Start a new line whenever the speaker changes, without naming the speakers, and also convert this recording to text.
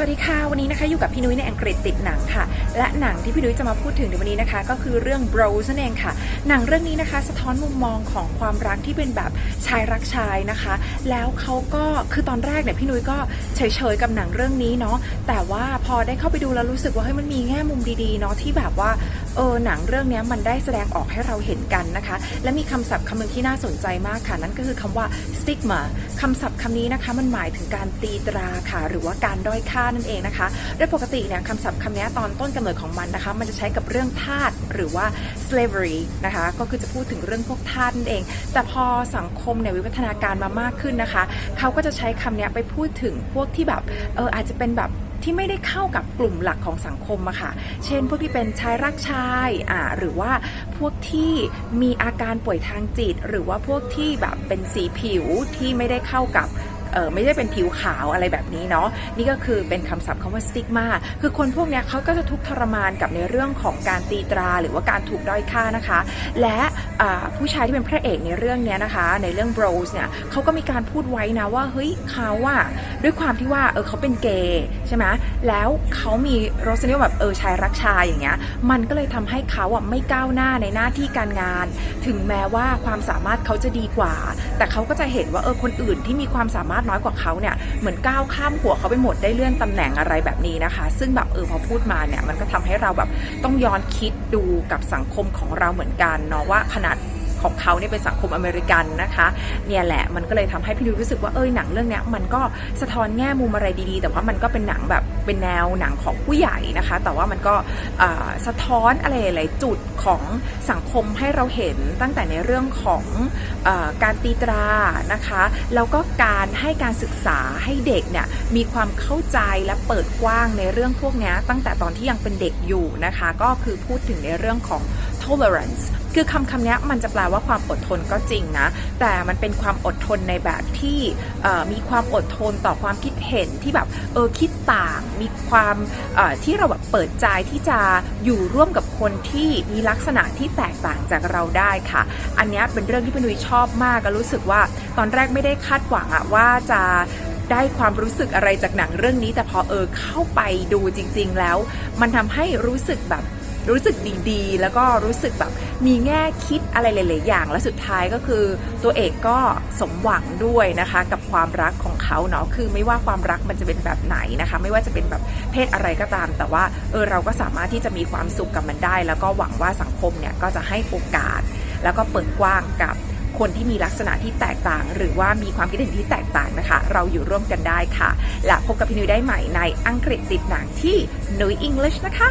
วัสดีค่ะ วันนี้นะคะอยู่กับพี่นุ้ยในอังกฤษติดหนังค่ะ และหนังที่พี่นุ้ยจะมาพูดถึงในวันนี้นะคะ ก็คือเรื่อง Bros นั่นเองค่ะ หนังเรื่องนี้นะคะ สะท้อนมุมมองของความรักที่เป็นแบบชายรักชายนะคะ แล้วเขาก็คือตอนแรกเนี่ยพี่นุ้ยก็เฉยๆกับหนังเรื่องนี้เนาะแต่ว่าพอได้เข้าไปดูแล้วรู้สึกว่าเฮ้ยมันมีแง่มุมดีๆเนาะที่แบบว่าเออหนังเรื่องนี้มันได้แสดงออกให้เราเห็นกันนะคะ และมีคำศัพท์คำหนึ่งที่น่าสนใจมากค่ะ นั่นก็คือคำว่า stigma คำศัพท์คำนี้นะคะมันหมายถึงการตีตราค่ะ หรือว่าการด้อยค่านั่นเองนะคะ โดยปกติเนี่ยคำศัพท์คำนี้ตอนต้นกำเนิดของมันนะคะ มันจะใช้กับเรื่องทาสหรือว่า slavery นะคะ ก็คือจะพูดถึงเรื่องพวกทาสนั่นเอง แต่พอสังคมเนี่ยวิวัฒนาการมามากขึ้นนะคะ เขาก็จะใช้คำนี้ไปพูดถึงพวกที่แบบเอออาจจะเป็นแบบ ที่ไม่ได้เข้ากับกลุ่มหลักของสังคมอะค่ะ เช่น พวกที่เป็นชายรักชายอ่าหรือว่าพวกที่มีอาการป่วยทางจิต หรือว่าพวกที่แบบเป็นสีผิวที่ไม่ได้เข้ากับ เออไม่ได้เป็นผิวขาวอะไรแบบนี้เนาะนี่ก็คือเป็นคำศัพท์คำว่า stigma คือคนพวกเนี้ยเขาก็จะทุกข์ทรมานกับในเรื่องของการตีตรา หรือว่าการถูกด้อยค่านะคะ และผู้ชายที่เป็นพระเอกในเรื่องเนี้ยนะคะ ในเรื่อง Bros เนี่ยเขาก็มีการพูดไว้นะว่าเฮ้ยเขาอะด้วยความที่ว่าเออเขาเป็นเกย์ใช่ไหมแล้วเขามีรสนิยมแบบเออชายรักชายอย่างเงี้ยมันก็เลยทำให้เขาอะไม่ก้าวหน้าในหน้าที่การงาน ถึงแม้ว่าความสามารถเขาจะดีกว่า แต่เขาก็จะเห็นว่าเออคนอื่นที่มีความสามารถน้อยกว่าเขาเนี่ยเหมือนก้าวข้ามหัวเขาไปหมดได้เลื่อนตำแหน่งอะไรแบบนี้นะคะ ซึ่งแบบเออพอพูดมาเนี่ยมันก็ทำให้เราแบบต้องย้อนคิดดูกับสังคมของเราเหมือนกันเนาะว่าขนาด ของเขาเนี่ยเป็นสังคมอเมริกันนะคะเนี่ยแหละมันก็เลยทำให้พี่นุ้ยรู้สึกว่าเอ้ยหนังเรื่องนี้มันก็สะท้อนแง่มุมอะไรดีๆ แต่ว่ามันก็เป็นหนังแบบเป็นแนวหนังของผู้ใหญ่นะคะ แต่ว่ามันก็สะท้อนอะไรหลายๆจุดของสังคมให้เราเห็นตั้งแต่ในเรื่องของอการตีตรานะคะแล้วก็การให้การศึกษาให้เด็กเนี่ยมีความเข้าใจและเปิดกว้างในเรื่องพวกนี้ตั้งแต่ตอนที่ยังเป็นเด็กอยู่นะคะ ก็คือพูดถึงในเรื่องของ tolerance คือคำคำนี้มันจะแปลว่าความอดทนก็จริงนะ แต่มันเป็นความอดทนในแบบที่มีความอดทนต่อความคิดเห็นที่แบบเออคิดต่าง มีความที่เราแบบเปิดใจที่จะอยู่ร่วมกับคนที่มีลักษณะที่แตกต่างจากเราได้ค่ะ อันนี้เป็นเรื่องที่พนุยชอบมากก็รู้สึกว่าตอนแรกไม่ได้คาดหวังอะว่าจะได้ความรู้สึกอะไรจากหนังเรื่องนี้ แต่พอเออเข้าไปดูจริง ๆ แล้ว มันทำให้รู้สึกแบบ รู้สึกดีๆ แล้วก็รู้สึกแบบมีแง่คิดอะไรหลายๆอย่าง และสุดท้ายก็คือตัวเอกก็สมหวังด้วยนะคะกับความรักของเขาเนาะคือไม่ว่าความรักมันจะเป็นแบบไหนนะคะ ไม่ว่าจะเป็นแบบเพศอะไรก็ตาม แต่ว่าเออเราก็สามารถที่จะมีความสุขกับมันได้ แล้วก็หวังว่าสังคมเนี่ยก็จะให้โอกาส แล้วก็เปิดกว้างกับคนที่มีลักษณะที่แตกต่าง หรือว่ามีความคิดเห็นที่แตกต่างนะคะ เราอยู่ร่วมกันได้ค่ะ และพบกับพี่นุ้ยได้ใหม่ในอังกฤษติดหนังที่นุ้ย English นะคะ